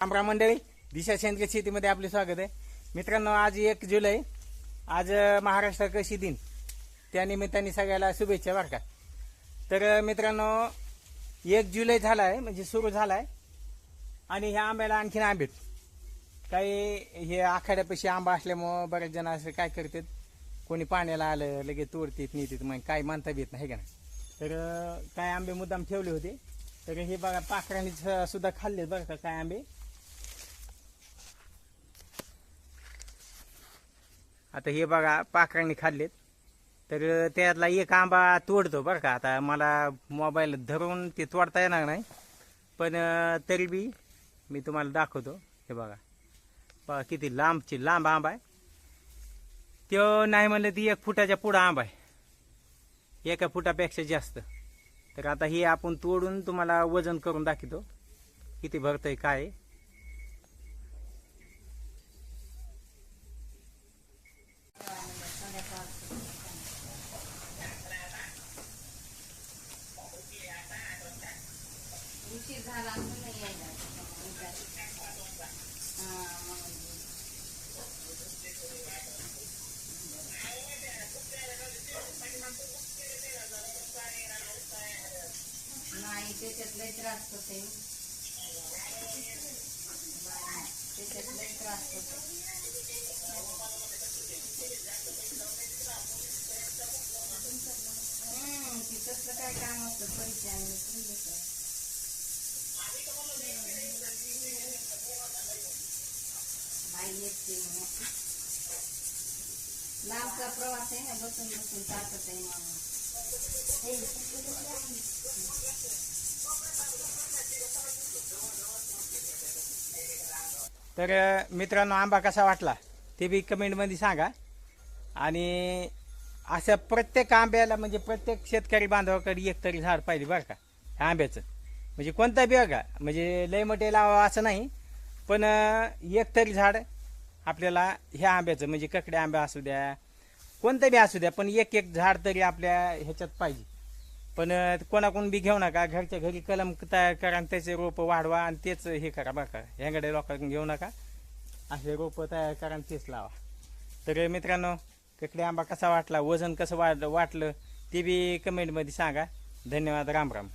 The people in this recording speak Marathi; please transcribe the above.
आमरा मंडळी दिशा सेंद्रिय शेतीमध्ये आपले स्वागत आहे. मित्रांनो आज एक जुलै आज महाराष्ट्र कृषी दिन. त्यानिमित्ताने सगळ्याला शुभेच्छा बरं का? तर मित्रांनो एक जुलै झाला आहे म्हणजे सुरू झाला आहे आणि ह्या आंब्याला आणखीन आंबेत काही हे आखाड्यापाशी आंबा असल्यामुळं बरेच जण असं काय करतात कोणी पाण्याला आलं लगेच तोडतात नेतात मग काय मानता येत नाही का ना तर काय आंबे मुद्दाम ठेवले होते. तर हे बघा पाखरांनी सुद्धा खाल्लेत बरं का काय आंबे? आता हे बघा पाखरांनी खाल्लेत. तर त्यातला एक आंबा तोडतो बरं का. आता मला मोबाईल धरून ते तोडता येणार नाही. पण तरी बी मी तुम्हाला दाखवतो. हे बघा. बघा किती लांबची लांब आंबा आहे. तो नाही म्हणलं ती एक फुटाच्या पुढं आंबा आहे. एका फुटापेक्षा जास्त. तर आता हे आपण तोडून तुम्हाला वजन करून दाखवतो. किती भरतंय काय आहे. उशीर झाला म्हणून नाही यायला हा, नाही त्याच्यात लय त्रास होते त्याच्यात लय त्रास होते हम्म काय काम असतं पैसे आणि समजतं. बाई येते म्हणून लांबचा प्रवास आहे ना बसून बसून ताकद आहे म्हणून तर मित्रांनो आंबा कसा वाटला? ते बी कमेंटमध्ये सांगा. आणि अशा प्रत्येक आंब्याला म्हणजे प्रत्येक शेतकरी बांधवाकडे एक तरी झाड पाहिजे बरं का ह्या आंब्याचं. म्हणजे कोणता बी बघा म्हणजे लय मोठे लावा असं नाही पण एक तरी झाड आपल्याला ह्या आंब्याचं म्हणजे ककडे आंबा असू द्या कोणतं बी असू द्या पण एक एक झाड तरी आपल्या ह्याच्यात पाहिजे. पण कोणाकोण कोणाकडून बी घेऊ नका घरच्या घरी कलम तयार करा आणि त्याचे रोपं वाढवा आणि तेच हे करा बरं का. ह्याकडे लोकांकडून घेऊ नका असे रोपं तयार करा आणि तेच लावा. तर मित्रांनो ककडे आंबा कसा वाटला वजन कसं वाढ वाटलं ते बी कमेंटमध्ये सांगा. धन्यवाद राम राम.